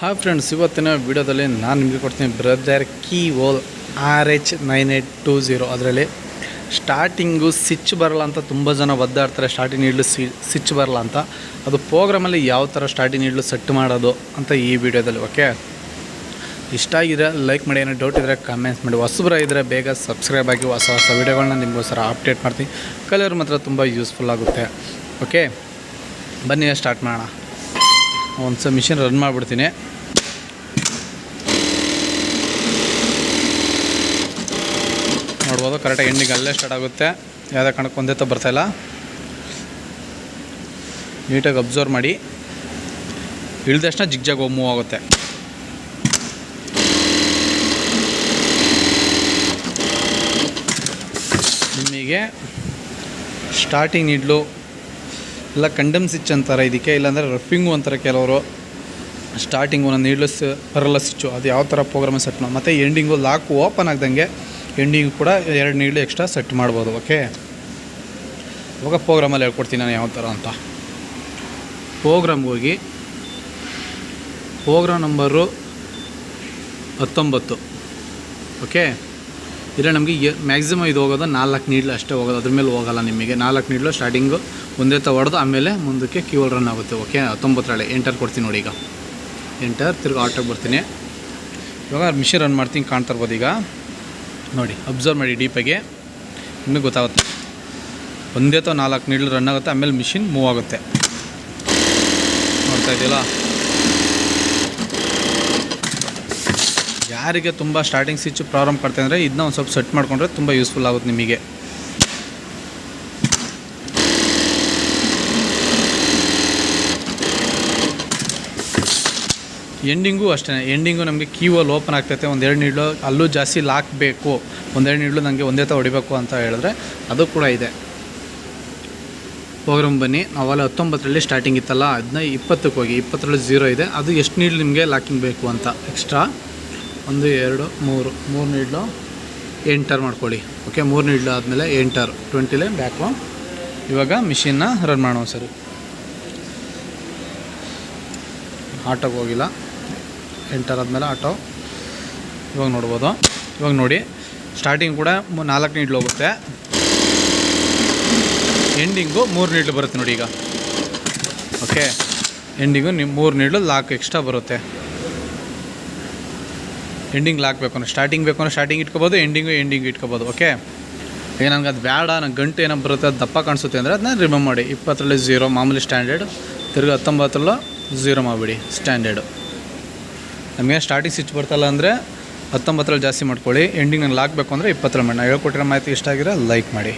Hi friends ಇವತ್ತಿನ ವಿಡಿಯೋದಲ್ಲಿ ನಾನು ನಿಮಗೆ ಕೊಡ್ತೀನಿ ಬ್ರದರ್ ಕೀ ಓಲ್ R H nine eight two zero ಅದರಲ್ಲಿ ಸ್ಟಾರ್ಟಿಂಗು ಸ್ವಿಚ್ ಬರಲ್ಲ ಅಂತ ತುಂಬ ಜನ ಒದ್ದಾಡ್ತಾರೆ ಸ್ಟಾರ್ಟಿಂಗ್ ನೀಡಲು ಸಿ ಸ್ವಿಚ್ ಬರಲ್ಲ ಅಂತ. ಅದು ಪ್ರೋಗ್ರಾಮಲ್ಲಿ ಯಾವ ಥರ ಸ್ಟಾರ್ಟಿಂಗ್ ನೀಡಲು ಸೆಟ್ ಮಾಡೋದು ಅಂತ ಈ ವಿಡಿಯೋದಲ್ಲಿ ಓಕೆ ಇಷ್ಟ ಆಗಿದ್ರೆ ಲೈಕ್ ಮಾಡಿ, ಏನೋ ಡೌಟ್ ಇದ್ದರೆ ಕಮೆಂಟ್ಸ್ ಮಾಡಿ. ಹೊಸಬ್ರ ಇದ್ದರೆ ಬೇಗ ಸಬ್ಸ್ಕ್ರೈಬ್ ಆಗಿ ಹೊಸ ಹೊಸ ವೀಡಿಯೋಗಳನ್ನ ನಿಮಗೋಸ್ಕರ ಅಪ್ಡೇಟ್ ಮಾಡ್ತೀನಿ. ಕಲಿಯೋರು ಮಾತ್ರ ತುಂಬ ಯೂಸ್ಫುಲ್ ಆಗುತ್ತೆ ಓಕೆ ಬನ್ನಿ ಸ್ಟಾರ್ಟ್ ಮಾಡೋಣ. ಒಂದು ಸಹ ಮಿಷಿನ್ ರನ್ ಮಾಡಿಬಿಡ್ತೀನಿ. ನೋಡ್ಬೋದು ಕರೆಕ್ಟಾಗಿ ಎಂಡಿಂಗ್ ಅಲ್ಲೇ ಸ್ಟಾರ್ಟ್ ಆಗುತ್ತೆ. ಯಾವುದೇ ಕಾರಣಕ್ಕೆ ಒಂದೇ ತ ಬರ್ತಾಯಿಲ್ಲ ನೀಟಾಗಿ ಅಬ್ಸರ್ವ್ ಮಾಡಿ. ಇಳಿದ ತಕ್ಷಣ ಜಿಗ್ಜಾಗ್ ಹೋಗಿ ಮೂವ್ ಆಗುತ್ತೆ. ನಿಮಗೆ ಸ್ಟಾರ್ಟಿಂಗ್ ನೀಡ್ಲು ಇಲ್ಲ ಕಂಡಮ್ ಸ್ವಿಚ್ ಅಂತಾರೆ ಇದಕ್ಕೆ, ಇಲ್ಲಾಂದರೆ ರಫಿಂಗು ಅಂತಾರೆ ಕೆಲವರು. ಸ್ಟಾರ್ಟಿಂಗು ಒಂದು ನೀಡ್ಲೆಸ್ ಬರಲ್ಲ ಸ್ವಿಚ್ಚು ಅದು ಯಾವ ಥರ ಪ್ರೋಗ್ರಾಮ್ ಸೆಟ್ ಮಾಡಿ ಮತ್ತು ಎಂಡಿಂಗು ಲಾಕು ಓಪನ್ ಆಗ್ದಂಗೆ ಎಂಡಿಂಗು ಕೂಡ ಎರಡು ನೀಡ್ಲು ಎಕ್ಸ್ಟ್ರಾ ಸೆಟ್ ಮಾಡ್ಬೋದು ಓಕೆ ಇವಾಗ ಪ್ರೋಗ್ರಾಮಲ್ಲಿ ಹೇಳ್ಕೊಡ್ತೀನಿ ನಾನು ಯಾವ ಥರ ಅಂತ. ಪ್ರೋಗ್ರಾಮ್ಗೆ ಹೋಗಿ ಪ್ರೋಗ್ರಾಮ್ ನಂಬರು ಹತ್ತೊಂಬತ್ತು ಓಕೆ ಇಲ್ಲ ನಮಗೆ ಮ್ಯಾಕ್ಸಿಮಮ್ ಇದು ಹೋಗೋದು ನಾಲ್ಕು ನೀಡ್ಲು ಅಷ್ಟೇ ಹೋಗೋದು, ಅದ್ರ ಮೇಲೆ ಹೋಗಲ್ಲ ನಿಮಗೆ. ನಾಲ್ಕು ನೀಡ್ಲು ಸ್ಟಾರ್ಟಿಂಗು ಒಂದೇ ತ ಹೊಡೆದು ಆಮೇಲೆ ಮುಂದಕ್ಕೆ ಕ್ಯೂಲ್ ರನ್ ಆಗುತ್ತೆ. ಓಕೆ ಹತ್ತೊಂಬತ್ತರಳೆ ಎಂಟರ್ ಕೊಡ್ತೀನಿ ನೋಡಿ ಈಗ. ಎಂಟರ್ ತಿರ್ಗಿ ಆಟೋಗೆ ಬರ್ತೀನಿ. ಇವಾಗ ಮಿಷಿನ್ ರನ್ ಮಾಡ್ತೀನಿ ಕಾಣ್ತಾ ಇರ್ಬೋದು ಈಗ. ನೋಡಿ ಅಬ್ಸರ್ವ್ ಮಾಡಿ ಡೀಪಾಗಿ ನಿಮಗೆ ಗೊತ್ತಾಗುತ್ತೆ. ಒಂದೇ ತೋ ನಾಲ್ಕು ನೀಡ್ಲು ರನ್ ಆಗುತ್ತೆ, ಆಮೇಲೆ ಮಿಷಿನ್ ಮೂವ್ ಆಗುತ್ತೆ. ನೋಡ್ತಾ ಇದೆಯಲ್ಲ? ಯಾರಿಗೆ ತುಂಬ ಸ್ಟಾರ್ಟಿಂಗ್ ಸ್ವಿಚ್ ಪ್ರಾಬ್ಲಮ್ ಪಡ್ತಾ ಅಂದರೆ, ಇದನ್ನ ಒಂದು ಸ್ವಲ್ಪ ಸೆಟ್ ಮಾಡಿಕೊಂಡ್ರೆ ತುಂಬ ಯೂಸ್ಫುಲ್ ಆಗುತ್ತೆ ನಿಮಗೆ. ಎಂಡಿಂಗು ಅಷ್ಟೇ ಎಂಡಿಂಗು ನಮಗೆ ಕೀವಲ್ಲಿ ಓಪನ್ ಆಗ್ತೈತೆ. ಒಂದೆರಡು ನೀಡ್ಲು ಅಲ್ಲೂ ಜಾಸ್ತಿ ಲಾಕ್ ಬೇಕು ಒಂದೆರಡು ನೀಡ್ಲು ನನಗೆ ಒಂದೇ ತ ಹೊಡಿಬೇಕು ಅಂತ ಹೇಳಿದ್ರೆ ಅದು ಕೂಡ ಇದೆ. ಪ್ರೋಗ್ರಾಮ್ ಬನ್ನಿ. ನಾವಲ್ಲ ಹತ್ತೊಂಬತ್ತರಲ್ಲಿ ಸ್ಟಾರ್ಟಿಂಗ್ ಇತ್ತಲ್ಲ ಅದನ್ನ ಇಪ್ಪತ್ತಕ್ಕೆ ಹೋಗಿ, ಇಪ್ಪತ್ತರಲ್ಲಿ ಝೀರೋ ಇದೆ. ಅದು ಎಷ್ಟು ನೀಡ್ಲು ನಿಮಗೆ ಲಾಕಿಂಗ್ ಬೇಕು ಅಂತ. ಎಕ್ಸ್ಟ್ರಾ ಒಂದು, ಎರಡು, ಮೂರು. ಮೂರು ನೀಡ್ಲು ಎಂಟರ್ ಮಾಡ್ಕೊಳ್ಳಿ. ಓಕೆ ಮೂರು ನೀಡ್ಲು ಆದಮೇಲೆ ಎಂಟರ್. ಟ್ವೆಂಟಿಲೇ ಬ್ಯಾಕು ಇವಾಗ ಮಿಷಿನ್ನ ರನ್ ಮಾಡೋಣ ಸರಿ. ಆಟೋಗೆ ಹೋಗಿಲ್ಲ. ಎಂಟರ್ ಆದಮೇಲೆ ಆಟೋ. ಇವಾಗ ನೋಡ್ಬೋದು. ಇವಾಗ ನೋಡಿ ಸ್ಟಾರ್ಟಿಂಗ್ ಕೂಡ ನಾಲ್ಕು ನೀಡ್ಲು ಹೋಗುತ್ತೆ. ಎಂಡಿಂಗು ಮೂರು ನೀಡ್ಲು ಬರುತ್ತೆ ನೋಡಿ ಈಗ. ಓಕೆ ಎಂಡಿಂಗು ನಿಮ್ಮ ಮೂರು ನೀಡ್ಲು ಲಾಕ್ ಎಕ್ಸ್ಟ್ರಾ ಬರುತ್ತೆ. ಎಂಡಿಂಗ್ ಲಾಕ್ ಬೇಕು ಸ್ಟಾರ್ಟಿಂಗ್ ಬೇಕು ಅಂದ್ರೆ ಸ್ಟಾರ್ಟಿಂಗ್ ಇಟ್ಕೋಬೋದು ಎಂಡಿಂಗು ಎಂಡಿಂಗ್ ಇಟ್ಕೋಬೋದು. ಓಕೆ ಈಗ ನನಗೆ ಅದು ಬೇಡ, ನಂಗೆ ಗಂಟು ಏನೋ ಬರುತ್ತೆ, ಅದು ದಪ್ಪ ಕಾಣಿಸುತ್ತೆ ಅಂದರೆ ಅದನ್ನ ರಿಮೂವ್ ಮಾಡಿ. ಇಪ್ಪತ್ತರಲ್ಲಿ ಝೀರೋ ಮಾಮೂಲಿ ಸ್ಟ್ಯಾಂಡರ್ಡ್ ತಿರ್ಗಿ ಹತ್ತೊಂಬತ್ತರಲ್ಲೂ ಝೀರೋ ಮಾಡಿಬಿಡಿ ಸ್ಟ್ಯಾಂಡರ್ಡು ನಮಗೆ ಸ್ಟಾರ್ಟಿಂಗ್ ಸ್ವಿಚ್ ಬರ್ತಲ್ಲ ಅಂದರೆ ಹತ್ತೊಂಬತ್ತರಲ್ಲಿ ಜಾಸ್ತಿ ಮಾಡ್ಕೊಳ್ಳಿ. ಎಂಡಿಂಗ್ ನಾನು ಲಾಕ್ ಬೇಕು ಅಂದರೆ ಇಪ್ಪತ್ತರಲ್ಲಿ ಮಾಡಿ. ನಾನು ಹೇಳ್ಕೊಟ್ಟಿರೋ ಮಾಹಿತಿ ಇಷ್ಟ ಆಗಿರೋ ಲೈಕ್ ಮಾಡಿ.